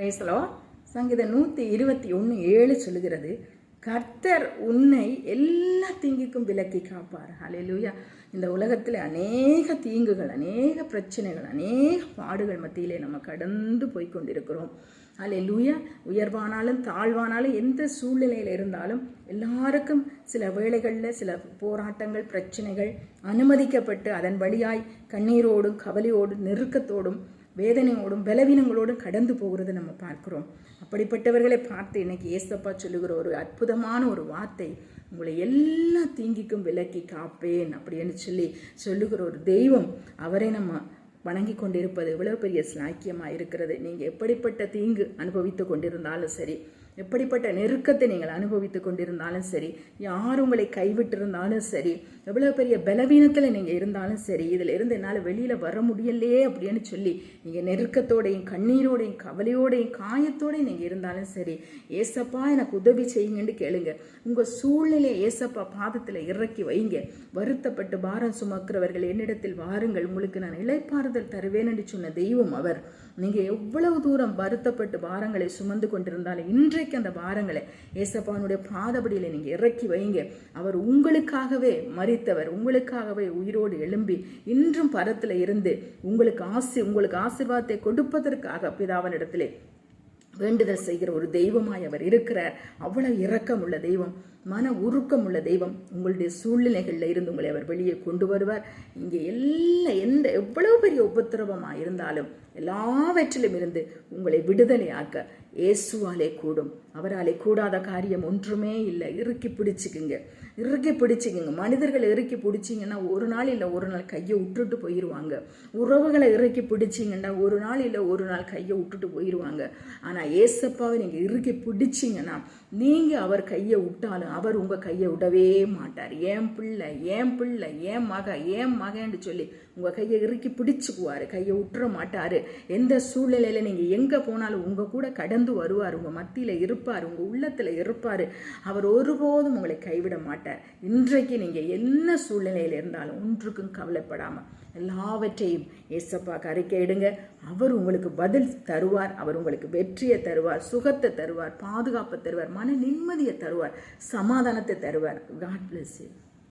பேசலோ சங்கீதம் நூற்றி இருபத்தி ஒன்று ஏழு சொல்லுகிறது கர்த்தர் உன்னை எல்லா தீங்குக்கும் விலக்கி காப்பார். அலையிலூயா இந்த உலகத்தில் அநேக தீங்குகள் அநேக பிரச்சனைகள் அநேக பாடுகள் மத்தியிலே நம்ம கடந்து போய் கொண்டிருக்கிறோம் லூயா உயர்வானாலும் தாழ்வானாலும் எந்த சூழ்நிலையில் இருந்தாலும் எல்லாருக்கும் சில வேளைகளில் சில போராட்டங்கள் பிரச்சனைகள் அனுமதிக்கப்பட்டு அதன் வழியாய் கண்ணீரோடும் கவலையோடும் நெருக்கத்தோடும் வேதனையோடும் பலவீனங்களோடும் கடந்து போகிறது நம்ம பார்க்குறோம். அப்படிப்பட்டவர்களை பார்த்து இன்னைக்கு ஏசப்பா சொல்லுகிற ஒரு அற்புதமான ஒரு வார்த்தை உங்களை எல்லா தீங்கிக்கும் விலக்கி காப்பேன் அப்படின்னு சொல்லி சொல்லுகிற ஒரு தெய்வம் அவரை நம்ம வணங்கி கொண்டிருப்பது இவ்வளவு பெரிய சாக்கியமாக இருக்கிறது. நீங்கள் எப்படிப்பட்ட தீங்கு அனுபவித்து கொண்டிருந்தாலும் சரி எப்படிப்பட்ட நெருக்கத்தை நீங்கள் அனுபவித்து கொண்டிருந்தாலும் சரி யார் உங்களை கைவிட்டிருந்தாலும் சரி எவ்வளோ பெரிய பலவீனத்தில் நீங்கள் இருந்தாலும் சரி இதில் இருந்து என்னால் வெளியில் வர முடியலையே அப்படின்னு சொல்லி நீங்கள் நெருக்கத்தோடையும் கண்ணீரோடையும் கவலையோடையும் காயத்தோடையும் நீங்கள் இருந்தாலும் சரி ஏசப்பா எனக்கு உதவி செய்யுங்கன்னு கேளுங்க. உங்கள் சூழ்நிலையை ஏசப்பா பாதத்தில் இறக்கி வைங்க. வருத்தப்பட்டு பாரம் சுமக்கிறவர்கள் என்னிடத்தில் வாருங்கள். உங்களுக்கு நான் இளைப்பாறுதல் தருவேன் என்று சொன்ன தெய்வம் அவர். நீங்கள் எவ்வளவு தூரம் வருத்தப்பட்டு பாரங்களை சுமந்து கொண்டிருந்தாலும் இன்றைக்கு அந்த பாரங்களை ஏசப்பானுடைய பாதபடியில் நீங்கள் இறக்கி வைங்க. அவர் உங்களுக்காகவே மறித்தவர் உங்களுக்காகவே உயிரோடு எழும்பி இன்றும் பரத்தில் இருந்து உங்களுக்கு ஆசி உங்களுக்கு ஆசிர்வாதத்தை கொடுப்பதற்காக பிதாவனிடத்திலே வேண்டுதல் செய்கிற ஒரு தெய்வமாய் அவர் இருக்கிறார். அவ்வளவு இரக்கம் உள்ள தெய்வம். மன உருக்கம் உள்ள தெய்வம். உங்களுடைய சூழ்நிலைகளில் இருந்து உங்களை அவர் வெளியே கொண்டு வருவார். இங்கே எல்லா எந்த எவ்வளவு பெரிய உபத்திரவமாக இருந்தாலும் எல்லாவற்றிலும் இருந்து உங்களை விடுதலையாக்க இயேசுவாலே கூடும். அவராலே கூடாத காரியம் ஒன்றுமே இல்லை. இறுக்கி பிடிச்சிக்குங்க. இறுக்கி பிடிச்சிக்குங்க. மனிதர்களை இறுக்கி பிடிச்சிங்கன்னா ஒரு நாள் இல்லை ஒரு நாள் கையை விட்டுட்டு போயிடுவாங்க உறவுகளை இறுக்கி பிடிச்சிங்கன்னா ஒரு நாள் இல்லை ஒரு நாள் கையை விட்டுட்டு போயிடுவாங்க ஆனால் ஏசப்பாவை நீங்கள் இறுக்கி பிடிச்சிங்கன்னா நீங்கள் அவர் கையை விட்டாலும் அவர் உங்கள் கையை விடவே மாட்டார். ஏன் பிள்ளை ஏன் பிள்ளை ஏன் மக ஏன் மகன்னு சொல்லி உங்கள் கையை இறுக்கி பிடிச்சிக்குவார். கையை விட்டுற மாட்டார். எந்த சூழ்நிலையில் நீங்கள் எங்கே போனாலும் உங்கள் கூட கடந்து வருவார் உங்கள் மத்தியில் இருப்பார் உங்கள் உள்ளத்தில் இருப்பார். அவர் ஒருபோதும் உங்களை கைவிட மாட்டார். இன்றைக்கு நீங்கள் என்ன சூழ்நிலையில் இருந்தாலும் ஒன்றுக்கும் கவலைப்படாமல் எல்லாவற்றையும் ஏசப்பா கறிக்கையிடுங்க அவர் உங்களுக்கு பதில் தருவார் அவர் உங்களுக்கு வெற்றியை தருவார் சுகத்தை தருவார் பாதுகாப்பை தருவார் மன நிம்மதியை தருவார் சமாதானத்தை தருவார். God bless you